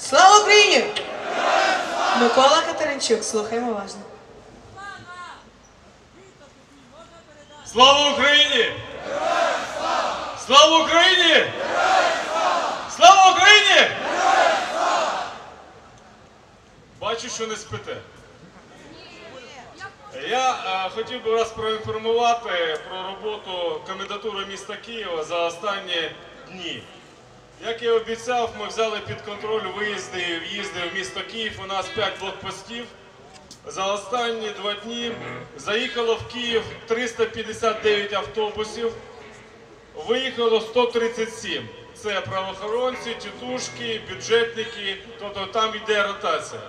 Слава Україні! Микола Катеринчук, слухаємо уважно. Слава Україні! Слава Україні! Слава Україні! Бачу, що не спите. Я е, хотів би вас проінформувати про роботу комендатури міста Києва за останні дні. Як я обіцяв, ми взяли під контроль виїзди і в'їзди в місто Київ. У нас 5 блокпостів. За останні два дні заїхало в Київ 359 автобусів, виїхало 137. Це правоохоронці, тітушки, бюджетники, тобто там йде ротація.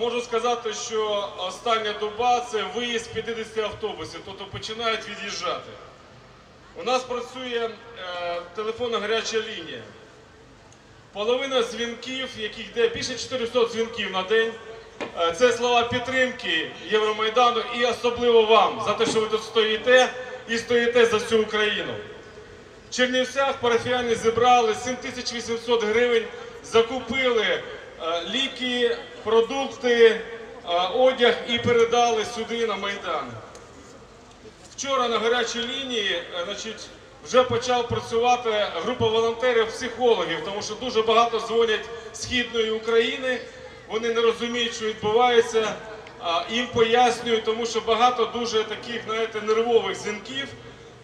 Можу сказати, що остання доба це виїзд 50 автобусів, тобто починають від'їжджати. У нас працює е, телефонна гаряча лінія. Половина дзвінків, яких йде більше 400 дзвінків на день. Е, Це слова підтримки Євромайдану і особливо вам за те, що ви тут стоїте і стоїте за всю Україну. В Чернівцях парафіяни зібрали 7800 гривень, закупили е, ліки, продукти, е, одяг і передали сюди на Майдан. Вчора на гарячій лінії е, значить, вже почав працювати група волонтерів-психологів, тому що дуже багато дзвонять східної України. Вони не розуміють, що відбувається. Їм пояснюють, тому що багато дуже таких, знаєте, нервових дзвінків.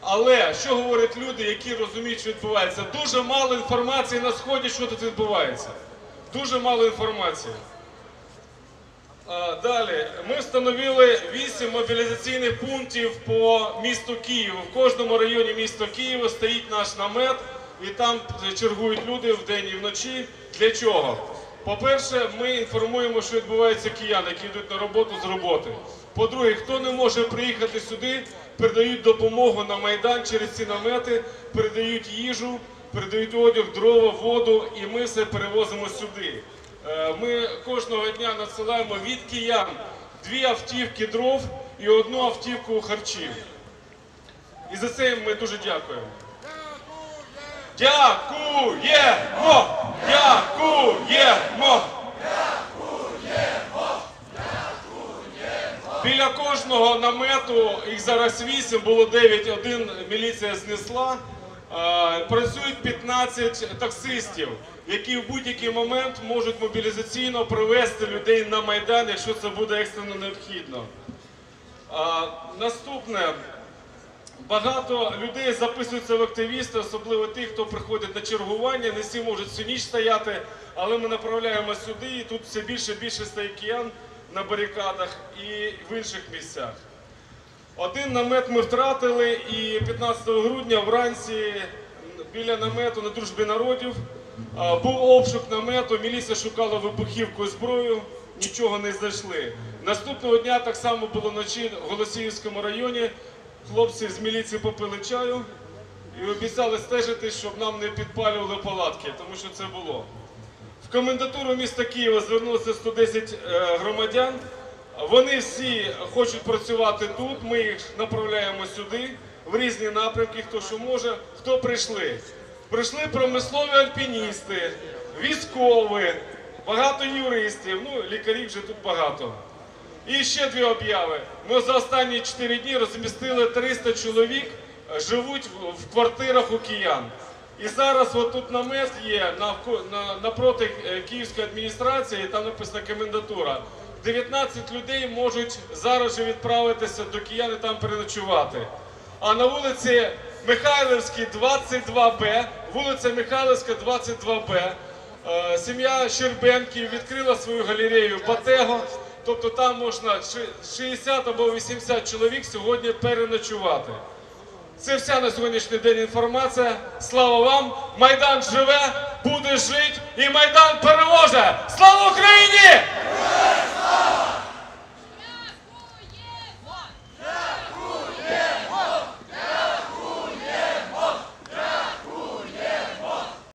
Але що говорять люди, які розуміють, що відбувається? Дуже мало інформації на сході, що тут відбувається. Дуже мало інформації. Далі ми встановили 8 мобілізаційних пунктів по місту Києву. В кожному районі міста Києва стоїть наш намет, і там чергують люди вдень і вночі. Для чого? По-перше, ми інформуємо, що відбуваються кияни, які йдуть на роботу з роботи. По-друге, хто не може приїхати сюди, передають допомогу на майдан через ці намети, передають їжу, передають одяг, дрова, воду, і ми все перевозимо сюди. Е, Ми кожного дня надсилаємо від киян дві автівки дров і одну автівку харчів. І за це ми дуже дякуємо. Дякуємо! Дякуємо! Біля кожного намету, їх зараз 8, було 9, один міліція знесла. Е, Працюють 15 таксистів, які в будь-який момент можуть мобілізаційно привезти людей на Майдан, якщо це буде екстрено необхідно. Наступне. Багато людей записуються в активісти, особливо ті, хто приходить на чергування. Не всі можуть всю ніч стояти, але ми направляємо сюди, і тут все більше і більше стає киян на барикадах і в інших місцях. Один намет ми втратили, і 15 грудня вранці біля намету на дружбі народів був обшук намету. Міліція шукала вибухівку і зброю, нічого не знайшли. Наступного дня так само було вночі в Голосіївському районі. Хлопці з міліції попили чаю і обіцяли стежити, щоб нам не підпалювали палатки, тому що це було. В комендатуру міста Києва звернулося 110 е, громадян. Вони всі хочуть працювати тут. Ми їх направляємо сюди в різні напрямки, хто що може. Хто прийшли? Прийшли промислові альпіністи, військові, багато юристів. Ну, лікарів вже тут багато. І ще дві обяви. Ми за останні 4 дні розмістили 300 чоловік, е, живуть в- квартирах у киян. І зараз от тут намет є напроти е, Київської адміністрації, там написана комендатура. 19 людей можуть зараз же відправитися до киян і там переночувати. А на вулиці Михайлівській 22Б, вулиця Михайлівська 22Б, е, сім'я Щербенків відкрила свою галерею Батего. Тобто там можна ши- 60 або 80 чоловік сьогодні переночувати. Це вся на сьогоднішній день інформація. Слава вам! Майдан живе, буде жити і Майдан переможе! Слава Україні!